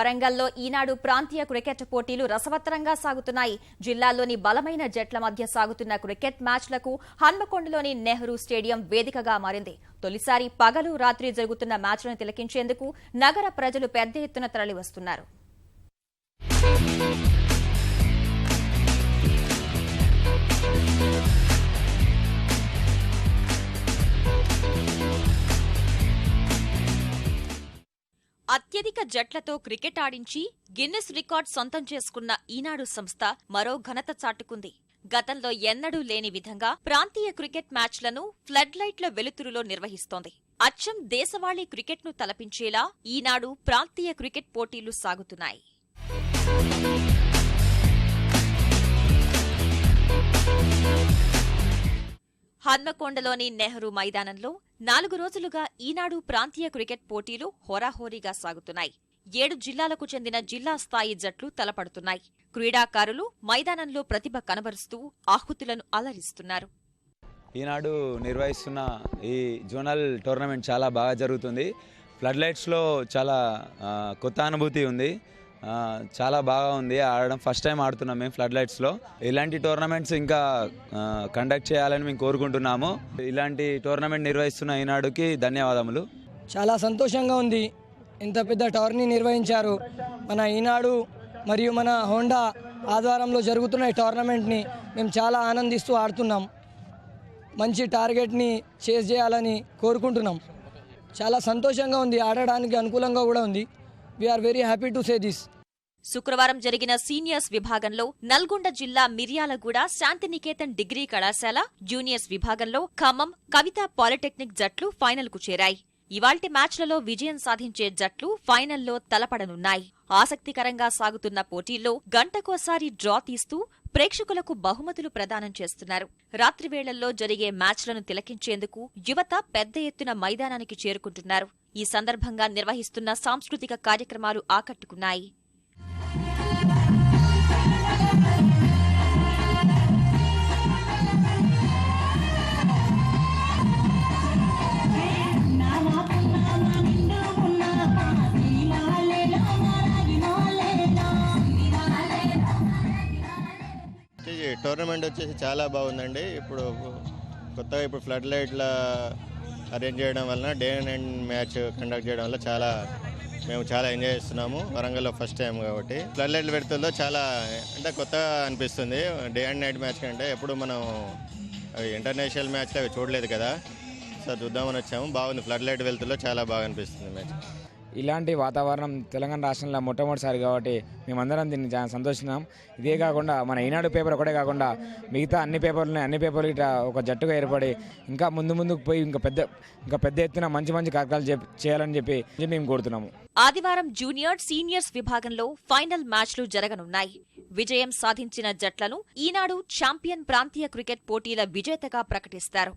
వరంగల్లో ఈనాడు ప్రాంతీయ క్రికెట్ పోటీలు రసవత్తరంగా సాగుతున్నాయి. జిల్లాలోని బలమైన జట్ల మధ్య సాగుతున్న క్రికెట్ మ్యాచ్లకు హన్మకొండలోని నెహ్రూ స్టేడియం వేదికగా మారింది. తొలిసారి పగలు రాత్రి జరుగుతున్న మ్యాచ్లను తిలకించేందుకు నగర ప్రజలు పెద్ద ఎత్తున తరలివస్తున్నారు. అత్యధిక జట్లతో క్రికెట్ ఆడించి గిన్నెస్ రికార్డ్ సొంతం చేసుకున్న ఈనాడు సంస్థ మరో ఘనత చాటుకుంది. గతంలో ఎన్నడూ లేని విధంగా ప్రాంతీయ క్రికెట్ మ్యాచ్లను ఫ్లడ్ లైట్ల వెలుతురులో నిర్వహిస్తోంది. అచ్చం దేశవాళీ క్రికెట్ను తలపించేలా ఈనాడు ప్రాంతీయ క్రికెట్ పోటీలు సాగుతున్నాయి. హన్మకొండలోని నెహ్రూ మైదానంలో నాలుగు రోజులుగా ఈనాడు ప్రాంతీయ క్రికెట్ పోటీలు హోరాహోరీగా సాగుతున్నాయి. ఏడు జిల్లాలకు చెందిన జిల్లా స్థాయి జట్లు తలపడుతున్నాయి. క్రీడాకారులు మైదానంలో ప్రతిభ కనబరుస్తూ ఆహుతులను అలరిస్తున్నారు. ఈనాడు నిర్వహిస్తున్న ఈ జోనల్ టోర్నమెంట్ చాలా బాగా జరుగుతుంది. ఫ్లడ్ లైట్స్లో చాలా కొత్త అనుభూతి ఉంది. చాలా బాగా ఉంది. ఆడడం ఫస్ట్ టైం ఆడుతున్నాం మేము ఫ్లడ్ లైట్స్లో ఇలాంటి టోర్నమెంట్స్ ఇంకా కండక్ట్ చేయాలని మేము కోరుకుంటున్నాము. ఇలాంటి టోర్నమెంట్ నిర్వహిస్తున్న ఈనాడుకి ధన్యవాదములు. చాలా సంతోషంగా ఉంది. ఇంత పెద్ద టోర్నీ నిర్వహించారు. మన ఈనాడు మరియు మన హోండా ఆధ్వర్యంలో జరుగుతున్న ఈ టోర్నమెంట్ని మేము చాలా ఆనందిస్తూ ఆడుతున్నాం. మంచి టార్గెట్ని చేస్ చేయాలని కోరుకుంటున్నాం. చాలా సంతోషంగా ఉంది. ఆడడానికి అనుకూలంగా కూడా ఉంది. We are very happy to say this శుక్రవారం జరిగిన సీనియర్స్ విభాగంలో నల్గొండ జిల్లా మిర్యాలగూడ శాంతినికేతన్ డిగ్రీ కళాశాల జూనియర్స్ విభాగంలో ఖమ్మం కవిత పాలిటెక్నిక్ జట్లు ఫైనల్కు చేరాయి. ఇవాల్టి మ్యాచ్లలో విజయం సాధించే జట్లు ఫైనల్లో తలపడనున్నాయి. ఆసక్తికరంగా సాగుతున్న పోటీల్లో గంటకోసారి డ్రా తీస్తూ ప్రేక్షకులకు బహుమతులు ప్రదానం చేస్తున్నారు. రాత్రివేళల్లో జరిగే మ్యాచ్లను తిలకించేందుకు యువత పెద్ద ఎత్తున మైదానానికి చేరుకుంటున్నారు. ఈ సందర్భంగా నిర్వహిస్తున్న సాంస్కృతిక కార్యక్రమాలు ఆకట్టుకున్నాయి. గవర్నమెంట్ వచ్చేసి చాలా బాగుందండి. ఇప్పుడు కొత్తగా ఇప్పుడు ఫ్లడ్ లైట్ల అరేంజ్ చేయడం వలన డే అండ్ మ్యాచ్ కండక్ట్ చేయడం వల్ల చాలా మేము చాలా ఎంజాయ్ చేస్తున్నాము. వరంగల్లో ఫస్ట్ టైం కాబట్టి. ఫ్లడ్ లైట్లు పెడుతుందో చాలా అంటే కొత్తగా అనిపిస్తుంది. డే అండ్ నైట్ మ్యాచ్ కంటే ఎప్పుడు మనం అవి ఇంటర్నేషనల్ మ్యాచ్లు అవి చూడలేదు కదా. సో చూద్దామని వచ్చాము. బాగుంది. ఫ్లడ్ లైట్ వెళ్తుందో చాలా బాగా అనిపిస్తుంది మ్యాచ్. ఇలాంటి వాతావరణం తెలంగాణ రాష్ట్రంలో మొట్టమొదటిసారి కాబట్టి మేమందరం దీన్ని చాలా సంతోషిస్తున్నాం. ఇదే కాకుండా మన ఈనాడు పేపర్ ఒకటే కాకుండా మిగతా అన్ని పేపర్లని అన్ని పేపర్లు ఇట్లా ఒక జట్టుగా ఏర్పడి ఇంకా ముందు ముందుకు పోయి ఇంకా పెద్ద ఇంకా పెద్ద ఎత్తున మంచి మంచి కార్యక్రమాలు చేయాలని చెప్పి మేము కోరుతున్నాము. ఆదివారం జూనియర్ సీనియర్స్ విభాగంలో ఫైనల్ మ్యాచ్లు జరగనున్నాయి. విజయం సాధించిన జట్లను ఈనాడు ఛాంపియన్ ప్రాంతీయ క్రికెట్ పోటీల విజేతగా ప్రకటిస్తారు.